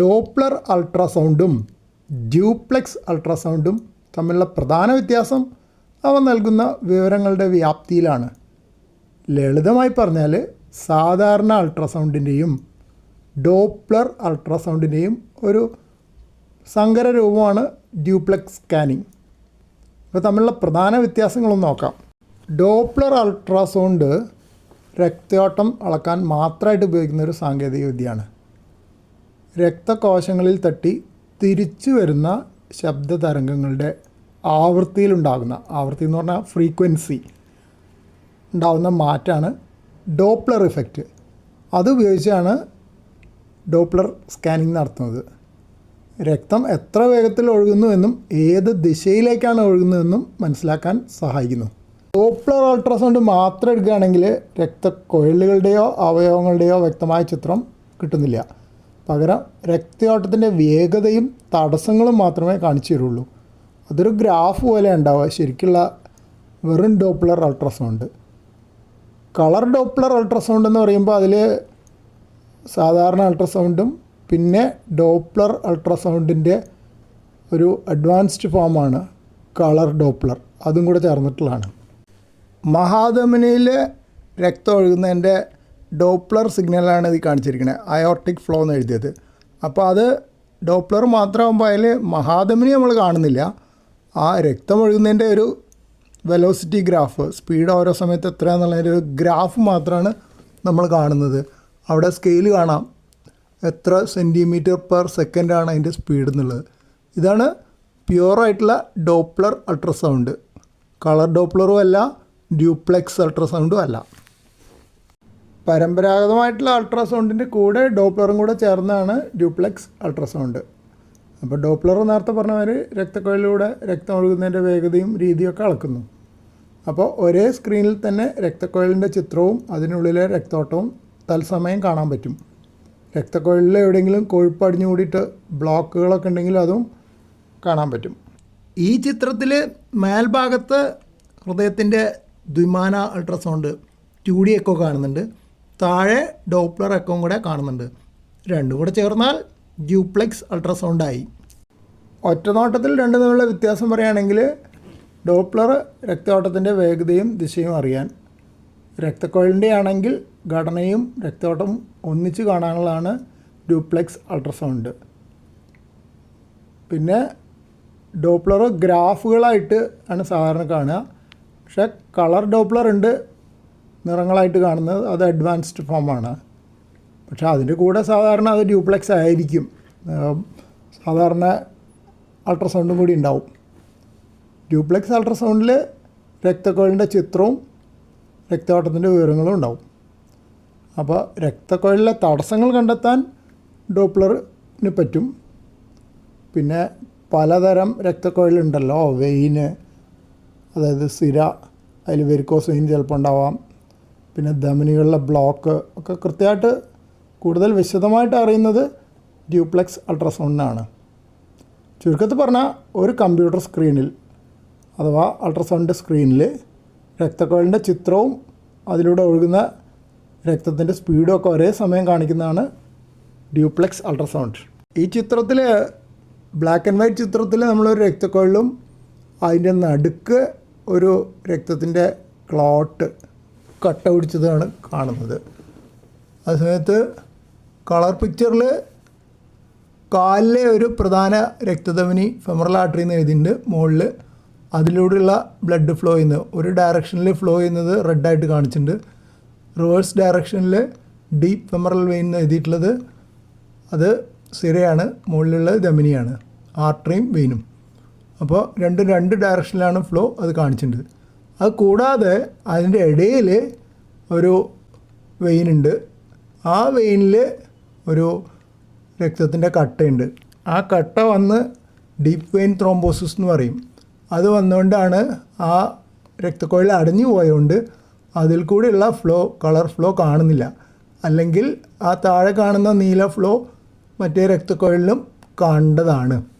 Doppler അൾട്രാസൗണ്ടും duplex അൾട്രാസൗണ്ടും തമ്മിലുള്ള പ്രധാന വ്യത്യാസം അവ നൽകുന്ന വിവരങ്ങളുടെ വ്യാപ്തിയിലാണ്. ലളിതമായി പറഞ്ഞാൽ സാധാരണ അൾട്രാസൗണ്ടിന്റെയും ഡോപ്ലർ അൾട്രാസൗണ്ടിന്റെയും ഒരു സങ്കര രൂപമാണ് ഡ്യൂപ്ലെക്സ് സ്കാനിങ്. ഇപ്പോൾ തമ്മിലുള്ള പ്രധാന വ്യത്യാസങ്ങളൊന്ന് നോക്കാം. ഡോപ്ലർ അൾട്രാസൗണ്ട് രക്തയോട്ടം അളക്കാൻ മാത്രമായിട്ട് ഉപയോഗിക്കുന്ന ഒരു സാങ്കേതിക വിദ്യയാണ്. രക്തകോശങ്ങളിൽ തട്ടി തിരിച്ചു വരുന്ന ശബ്ദ തരംഗങ്ങളുടെ ആവൃത്തിയിലുണ്ടാകുന്ന ആവൃത്തി എന്ന് പറഞ്ഞാൽ ഫ്രീക്വൻസി ഉണ്ടാകുന്ന മാറ്റാണ് ഡോപ്ലർ ഇഫക്റ്റ്. അത് ഉപയോഗിച്ചാണ് ഡോപ്ലർ സ്കാനിങ് നടത്തുന്നത്. രക്തം എത്ര വേഗത്തിൽ ഒഴുകുന്നു എന്നും ഏത് ദിശയിലേക്കാണ് ഒഴുകുന്നതെന്നും മനസ്സിലാക്കാൻ സഹായിക്കുന്നു. ഡോപ്ലർ അൾട്രാസൗണ്ട് മാത്രം എടുക്കുകയാണെങ്കിൽ രക്തക്കൊഴലുകളുടെയോ അവയവങ്ങളുടെയോ വ്യക്തമായ ചിത്രം കിട്ടുന്നില്ല. പകരം രക്തയോട്ടത്തിന്റെ വേഗതയും തടസ്സങ്ങളും മാത്രമേ കാണിച്ചു തരുള്ളൂ. അതൊരു ഗ്രാഫ് പോലെ ഉണ്ടാവുക. ശരിക്കുള്ള വെറും doppler ultrasound. Colour doppler ultrasound എന്ന് പറയുമ്പോൾ അതിൽ സാധാരണ അൾട്രാസൗണ്ടും പിന്നെ ഡോപ്ലർ അൾട്രാസൗണ്ടിന്റെ ഒരു അഡ്വാൻസ്ഡ് ഫോമാണ് കളർ ഡോപ്ലർ. അതും കൂടെ ചേർന്നിട്ടുള്ളതാണ്. മഹാധമനിയിൽ രക്തം ഒഴുകുന്നതിന്റെ ഡോപ്ലർ സിഗ്നലാണ് ഇത് കാണിച്ചിരിക്കുന്നത് അയോർട്ടിക് ഫ്ലോ എന്ന് എഴുതിയത്. അപ്പോൾ അത് ഡോപ്ലർ മാത്രമാകുമ്പോൾ അതിൽ മഹാധമനി നമ്മൾ കാണുന്നില്ല. ആ രക്തം ഒഴുകുന്നതിന്റെ ഒരു വെലോസിറ്റി ഗ്രാഫ് സ്പീഡ് ഓരോ സമയത്ത് എത്രയാണെന്നുള്ളതിന്റെ ഒരു ഗ്രാഫ് മാത്രമാണ് നമ്മൾ കാണുന്നത്. അവിടെ സ്കെയിൽ കാണാം. എത്ര സെന്റിമീറ്റർ പെർ സെക്കൻഡാണ് അതിന്റെ സ്പീഡ് എന്നുള്ളത്. ഇതാണ് പ്യുവറായിട്ടുള്ള ഡോപ്ലർ അൾട്രാസൗണ്ട് കളർ ഡോപ്ലറും അല്ല ഡ്യൂപ്ലെക്സ് അൾട്രാസൗണ്ടും അല്ല. പരമ്പരാഗതമായിട്ടുള്ള അൾട്രാസൗണ്ടിന്റെ കൂടെ ഡോപ്ലറും കൂടെ ചേർന്നാണ് ഡ്യൂപ്ലെക്സ് അൾട്രാസൗണ്ട്. അപ്പോൾ ഡോപ്ലർ നേരത്തെ പറഞ്ഞവർ രക്തക്കൊഴലിലൂടെ രക്തം ഒഴുകുന്നതിന്റെ വേഗതയും രീതിയൊക്കെ അളക്കുന്നു. അപ്പോൾ ഒരേ സ്ക്രീനിൽ തന്നെ രക്തക്കൊഴലിന്റെ ചിത്രവും അതിനുള്ളിലെ രക്തോട്ടവും തത്സമയം കാണാൻ പറ്റും. രക്തക്കൊഴലിൽ എവിടെയെങ്കിലും കൊഴുപ്പ് അടിഞ്ഞു കൂടിയിട്ട് ബ്ലോക്കുകളൊക്കെ ഉണ്ടെങ്കിൽ അതും കാണാൻ പറ്റും. ഈ ചിത്രത്തിൽ മേൽഭാഗത്ത് ഹൃദയത്തിന്റെ ദ്വിമാന അൾട്രാസൗണ്ട് ടു ഡി എക്കോ കാണുന്നുണ്ട്. താഴെ ഡോപ്ലർ എക്കോയും കൂടെ കാണുന്നുണ്ട്. രണ്ടും കൂടെ ചേർന്നാൽ ഡ്യൂപ്ലെക്സ് അൾട്രാസൗണ്ടായി. ഒറ്റനോട്ടത്തിൽ രണ്ടു തമ്മിലുള്ള വ്യത്യാസം പറയുകയാണെങ്കിൽ ഡോപ്ലർ രക്തയോട്ടത്തിന്റെ വേഗതയും ദിശയും അറിയാൻ രക്തക്കൊഴലിന്റെ ആണെങ്കിൽ ഘടനയും രക്തയോട്ടം ഒന്നിച്ച് കാണാനുള്ളതാണ് ഡ്യൂപ്ലെക്സ് അൾട്രാസൗണ്ട്. പിന്നെ ഡോപ്ലർ ഗ്രാഫുകളായിട്ട് ആണ് സാധാരണ കാണുക. പക്ഷേ കളർ ഡോപ്ലർ ഉണ്ട് നിറങ്ങളായിട്ട് കാണുന്നത് അത് അഡ്വാൻസ്ഡ് ഫോമാണ് പക്ഷേ അതിന്റെ കൂടെ സാധാരണ അത് ഡ്യൂപ്ലെക്സ് ആയിരിക്കും. സാധാരണ അൾട്രാസൗണ്ടും കൂടി ഉണ്ടാവും. ഡ്യൂപ്ലെക്സ് അൾട്രാസൗണ്ടിൽ രക്തക്കൊഴലിന്റെ ചിത്രവും രക്തയോട്ടത്തിന്റെ വിവരങ്ങളും ഉണ്ടാവും. അപ്പോൾ രക്തക്കൊഴലിലെ തടസ്സങ്ങൾ കണ്ടെത്താൻ ഡോപ്ലറിന് പറ്റും. പിന്നെ പലതരം രക്തക്കൊഴലുണ്ടല്ലോ വെയിന് അതായത് സിര അതിൽ വെരിക്കോസ് വെയിൻ ചിലപ്പോൾ ഉണ്ടാവാം. പിന്നെ ധമനികളിലെ ബ്ലോക്ക് ഒക്കെ കൃത്യമായിട്ട് കൂടുതൽ വിശദമായിട്ട് അറിയുന്നത് ഡ്യൂപ്ലെക്സ് അൾട്രാസൗണ്ടിനാണ് ചുരുക്കത്തിൽ പറഞ്ഞാൽ ഒരു കമ്പ്യൂട്ടർ സ്ക്രീനിൽ അഥവാ അൾട്രാസൗണ്ട് സ്ക്രീനിൽ രക്തക്കൊഴലിന്റെ ചിത്രവും അതിലൂടെ ഒഴുകുന്ന രക്തത്തിന്റെ സ്പീഡും ഒക്കെ ഒരേ സമയം കാണിക്കുന്നതാണ് ഡ്യൂപ്ലെക്സ് അൾട്രാസൗണ്ട് ഈ ചിത്രത്തിൽ ബ്ലാക്ക് ആൻഡ് വൈറ്റ് ചിത്രത്തിൽ നമ്മളൊരു രക്തക്കൊഴലും അതിന്റെ നടുക്ക് ഒരു രക്തത്തിന്റെ ക്ലോട്ട് കട്ട പിടിച്ചതാണ് കാണുന്നത്. ആ സമയത്ത് കളർ പിക്ചറിൽ കാലിലെ ഒരു പ്രധാന രക്തധമനി ഫെമറൽ ആർട്ടറി എന്ന് എഴുതിയിട്ടുണ്ട്. മുകളിൽ അതിലൂടെയുള്ള ബ്ലഡ് ഫ്ലോ ചെയ്യുന്നത്. ഒരു ഡയറക്ഷനിൽ ഫ്ലോ ചെയ്യുന്നത് റെഡായിട്ട് കാണിച്ചിട്ടുണ്ട്. റിവേഴ്സ് ഡയറക്ഷനിൽ ഡീപ്പ് ഫെമറൽ വെയിൻ എന്ന് എഴുതിയിട്ടുള്ളത്. അത് സിരയാണ് മുകളിലുള്ള ധമനിയാണ്. ആർട്ടറിയും വെയിനും അപ്പോൾ രണ്ടും രണ്ട് ഡയറക്ഷനിലാണ് ഫ്ലോ അത് കാണിച്ചിട്ടുണ്ട്. അത് കൂടാതെ അതിന്റെ ഇടയിൽ ഒരു വെയിനുണ്ട്. ആ വെയിനിൽ ഒരു രക്തത്തിന്റെ കട്ടയുണ്ട്. ആ കട്ട വന്ന് ഡീപ്പ് വെയിൻ ത്രോംബോസിസ് എന്ന് പറയും. അത് വന്നുകൊണ്ടാണ് ആ രക്തക്കോഴിൽ അടഞ്ഞു പോയതുകൊണ്ട് അതിൽ കൂടെയുള്ള ഫ്ലോ കളർ ഫ്ലോ കാണുന്നില്ല. അല്ലെങ്കിൽ ആ താഴെ കാണുന്ന നീല ഫ്ലോ മറ്റേ രക്തക്കോഴിലും കണ്ടതാണ്.